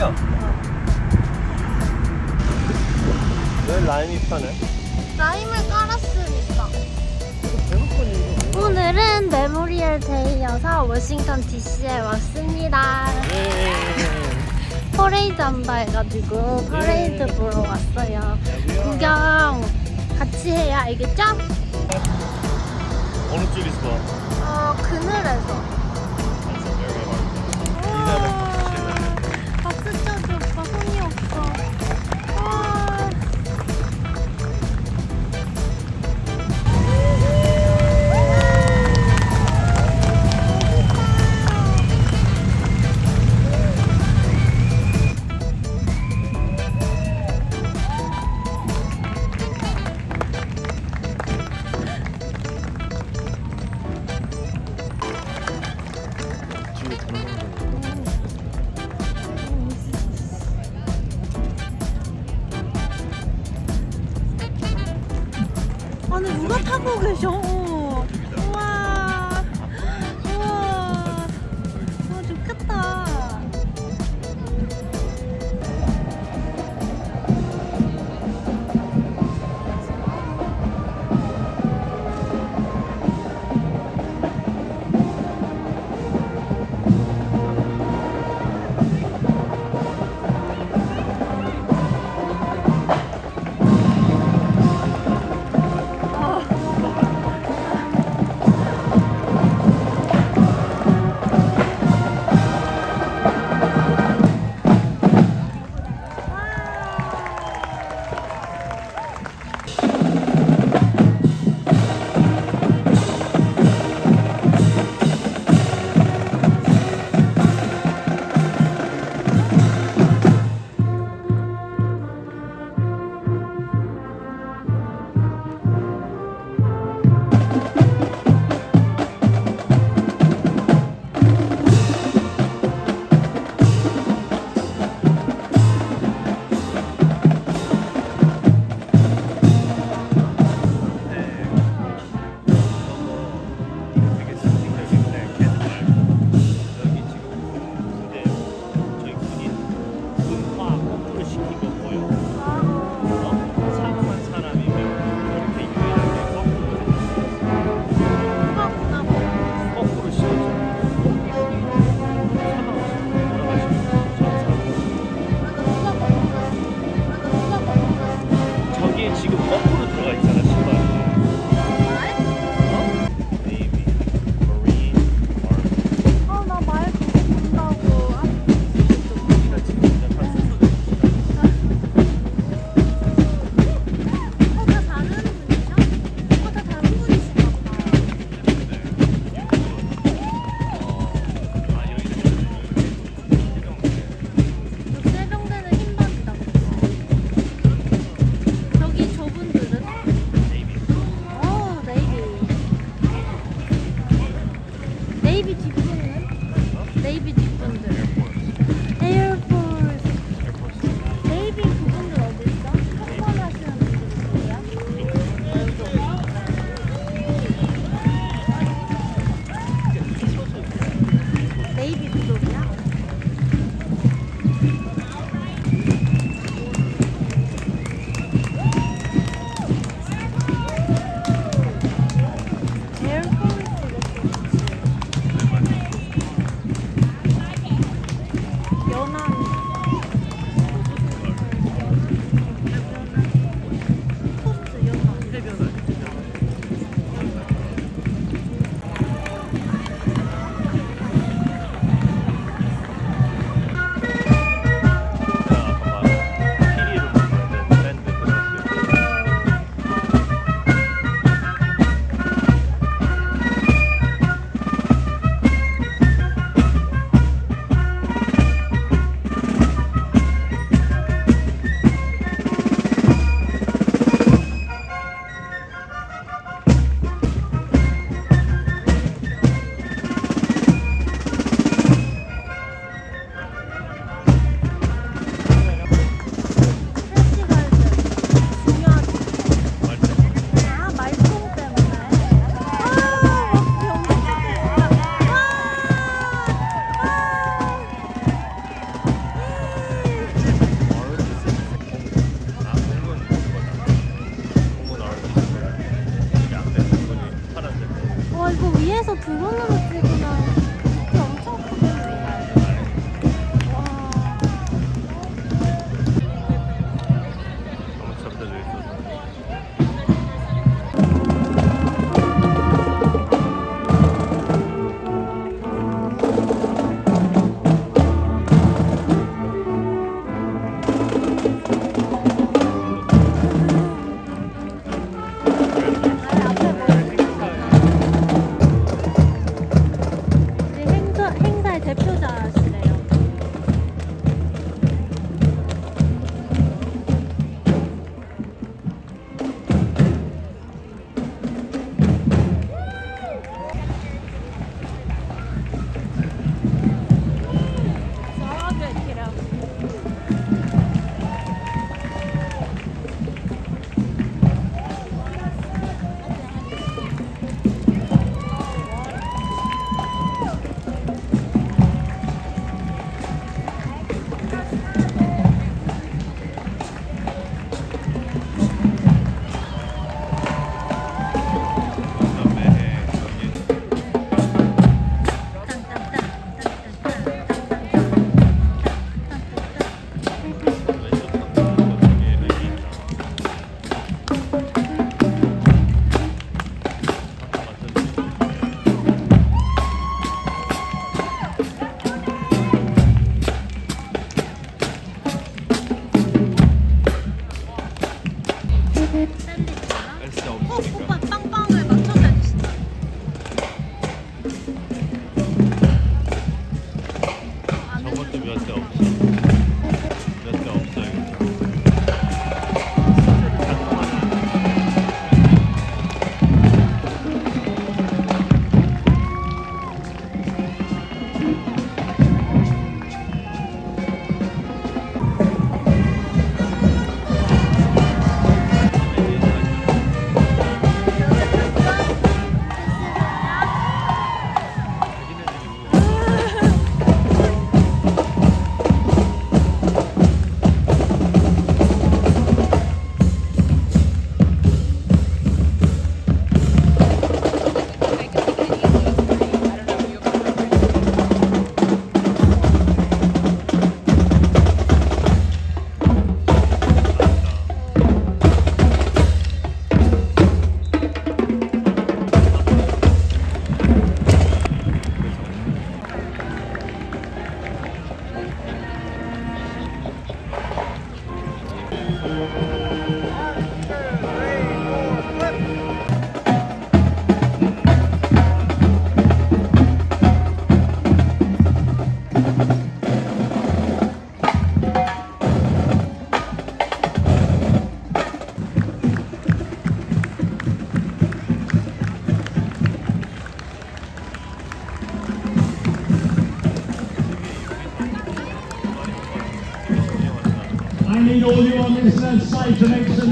야. 왜 라임이 파네? 라임을 깔았으니까. 오늘은 메모리얼 데이여서 워싱턴 DC에 왔습니다. 예. 퍼레이드 한다 해가지고 퍼레이드 예. 보러 왔어요. 예. 구경 같이 해야 알겠죠? 어느 쪽에서 봐? 어, 그늘에서.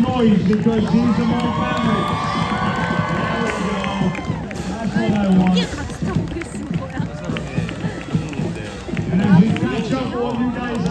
noise because these are my family. There we go. That's what I want. You guys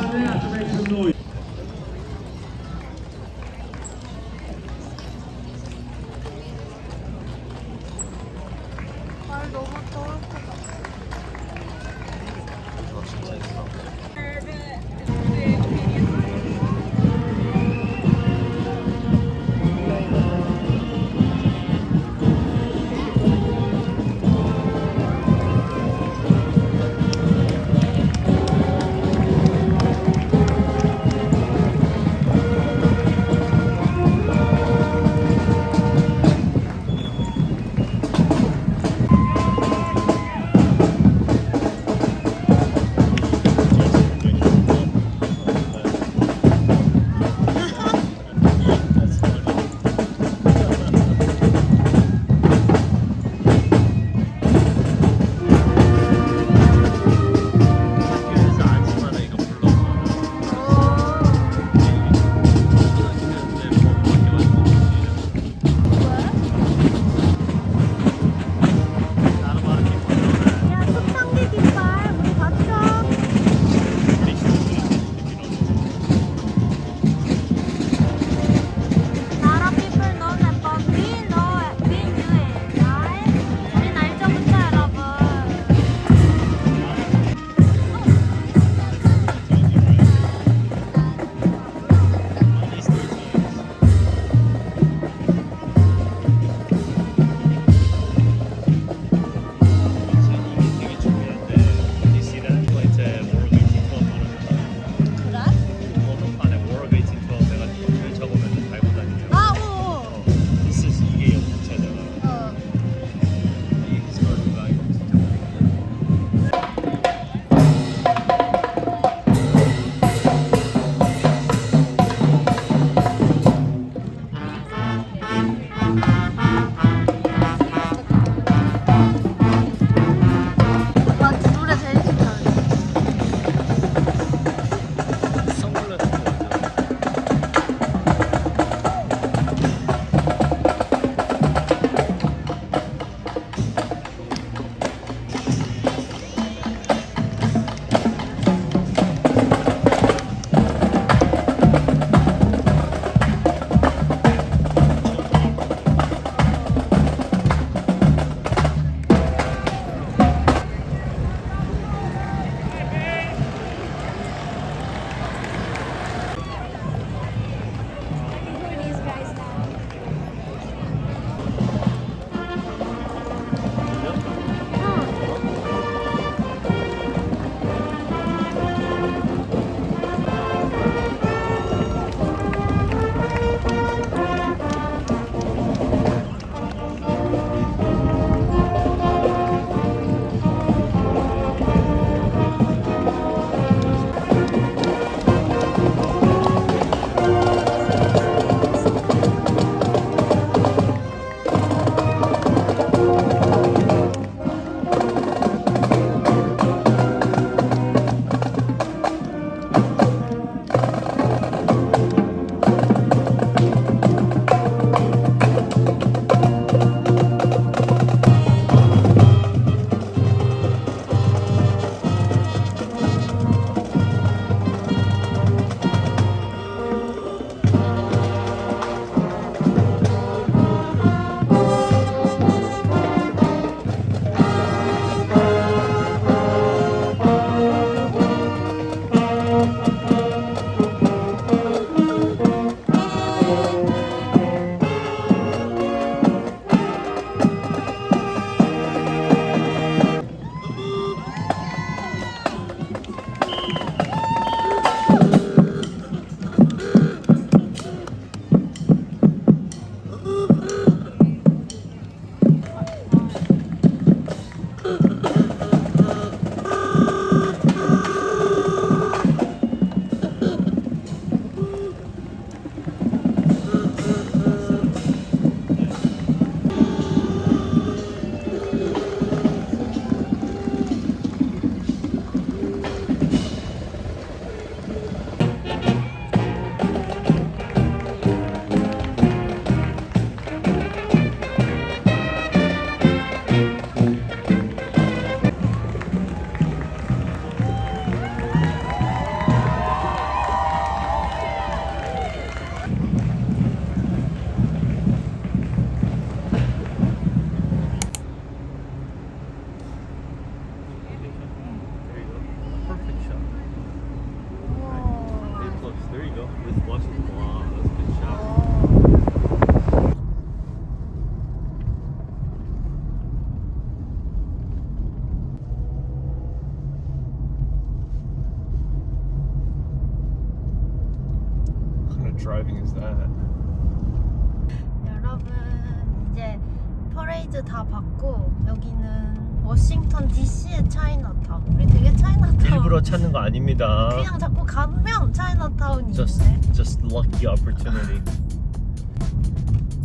일부러 찾는 거 아닙니다. 그냥 자꾸 가면 차이나타운이 Just, 있네. just lucky opportunity.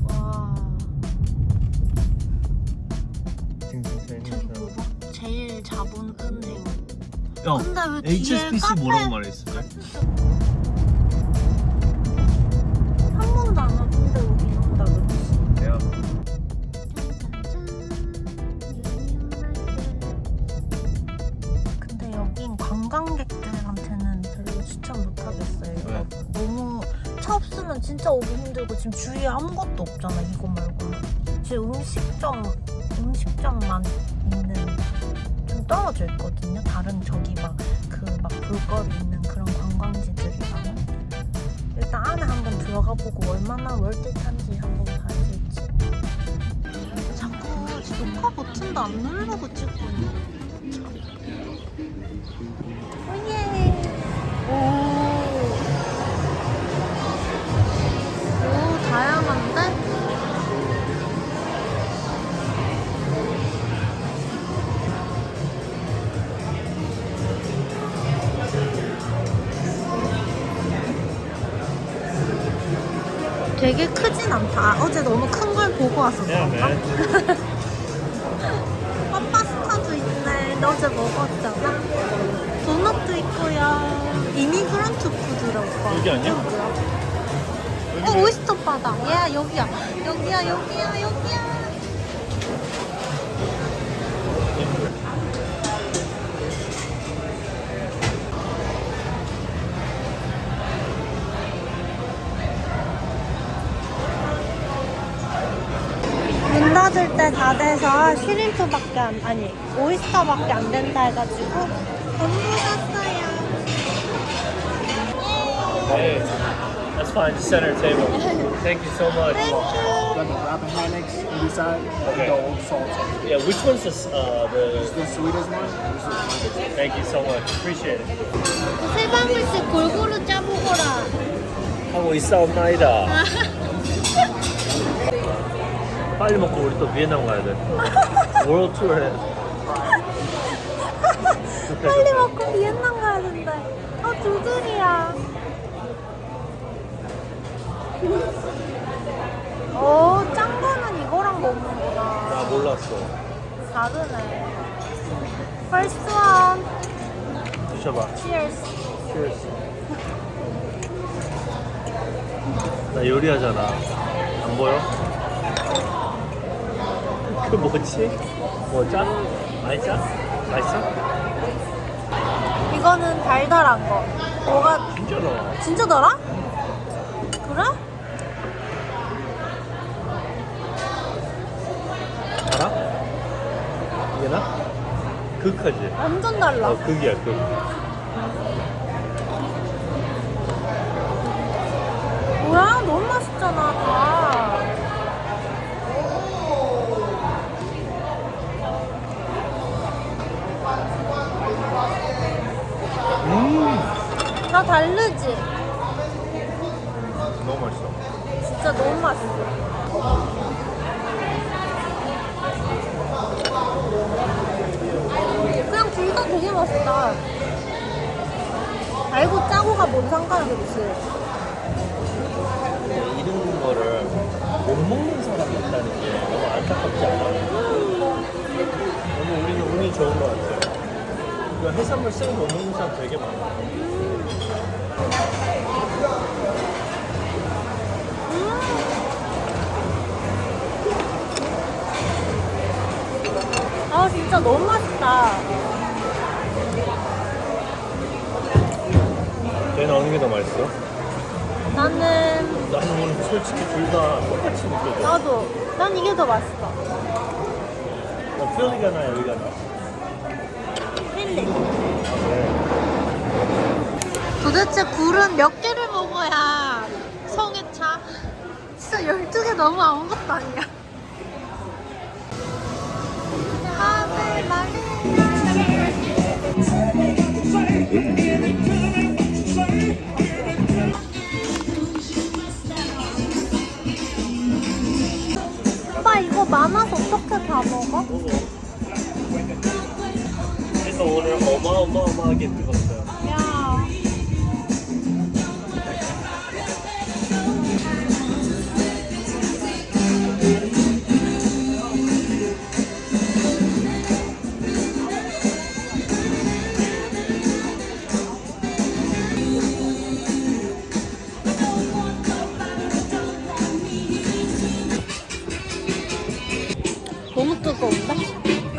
와. 저기 제일 자본 은행. 근데 왜 뒤에 HSBC 카페 뭐라고 말했어? 한 차 없으면 진짜 오기 힘들고 지금 주위에 아무것도 없잖아 이거 말고는. 지금 음식점 음식점만 있는 좀 떨어져 있거든요. 다른 저기 막 그 막 볼거리 있는 그런 관광지들이랑은 일단 안에 한번 들어가 보고 얼마나 월듯한지 한번 봐야겠지. 자꾸 지금 녹화 버튼도 안 누르고 찍고 있네. 참. 오예. 오. 다양한데? 되게 크진 않다. 아, 어제 너무 큰 걸 보고 왔었어. 야, man. 어, 파스타도 있네. 너 어제 먹었잖아. 도넛도 있고요. 이미그런트 푸드라 오빠. 여기 아니야? 어, 오이스터 바다. 야, 여기야. 여기야, 여기야, 여기야. 문 닫을 때 다 돼서 시림프밖에 안, 아니, 오이스터밖에 안 된다 해가지고 전부 샀어요. Hey, that's fine. Just center table. Thank you so much. 땡큐. Got the Rappahannock's inside, Okay. the old salsa. Yeah, which one's this? Uh, This is the. the sweetest one. This is Thank you so much. Appreciate it. 세 방울씩 골고루 짜보거라. 하고 있사옵나이다. 빨리 먹고 우리 또 비엔나 가야 돼. 월드 투어해. 빨리 먹고 비엔나 가야 된대. 아, 두들이야. 오, 짠 거는 이거랑 먹는구나. 나 몰랐어. 다르네. First one. 드셔봐. Cheers. Cheers. 나 요리하잖아. 안 보여? 그 뭐지? 뭐 짠? 많이 짠? 맛있어? 이거는 달달한 거. 뭐가 진짜 나. 진짜 달아? 그래? 알아? 이게 나? 극하지? 완전 달라. 어, 극이야, 극. 해산물 생못 먹는 사람 되게 많아. 아, 진짜 너무 맛있다. 얘는 어느 게 더 맛있어? 나는, 나는 오늘 솔직히 둘 다 똑같이 느껴져. 나도. 난 이게 더 맛있어. 나 필리가 나 여기가 나. 아, 그래. 도대체 굴은 몇 개를 먹어야 12개 너무 아무것도 아니야. 오빠 이거 많아서 어떻게 다 먹어? 그래서 오늘 어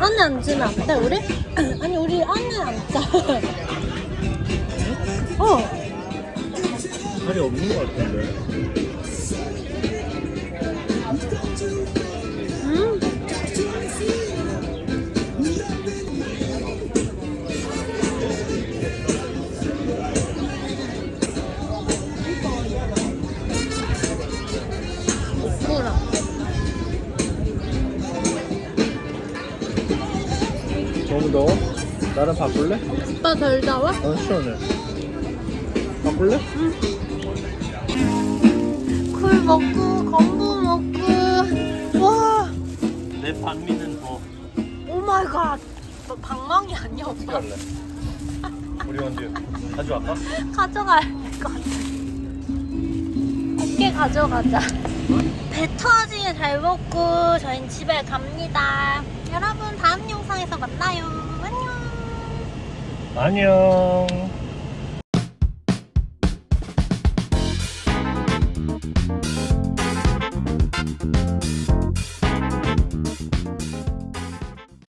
안에 앉으면 안 돼, 우리? 아니, 우리 안에 앉자. 어. 살이 없는 것 같은데. 더워? 나랑 바꿀래? 오빠 덜 더워? 난 시원해. 바꿀래? 굴 먹고, 건부 먹고. 와, 내 반미는 더. 오 마이 갓. 너 방망이 아니야, 어떻게 오빠? 할래? 우리 언제 가져갈까? 될것 같아. 곱게 가져가자. 배 터지게 잘 먹고 저희는 집에 갑니다. 여러분 다음 영상에서 만나요. 안녕. 안녕.